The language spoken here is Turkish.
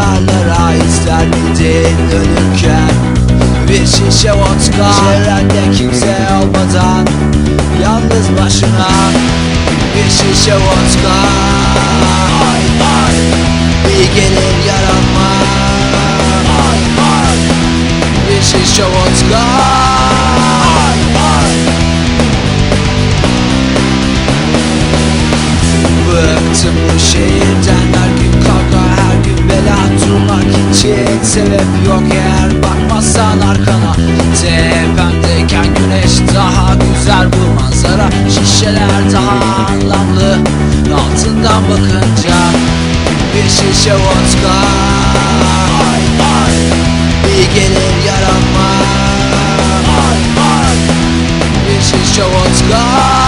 diyarlara ister gidin ölürken Bir şişe vodka Çevrende kimse olmadan Yalnız başına Bir şişe vodka. Ay ay. Bir gelir yaranma Ay ay. Bir şişe vodka. Ay ay. Bıktım bu şehir sebep yok eğer bakmazsan arkana. Tepemdeyken güneş daha güzel bu manzara. Şişeler daha anlamlı altından bakınca Bir şişe vodka. İyi gelir yaranma. Bir şişe vodka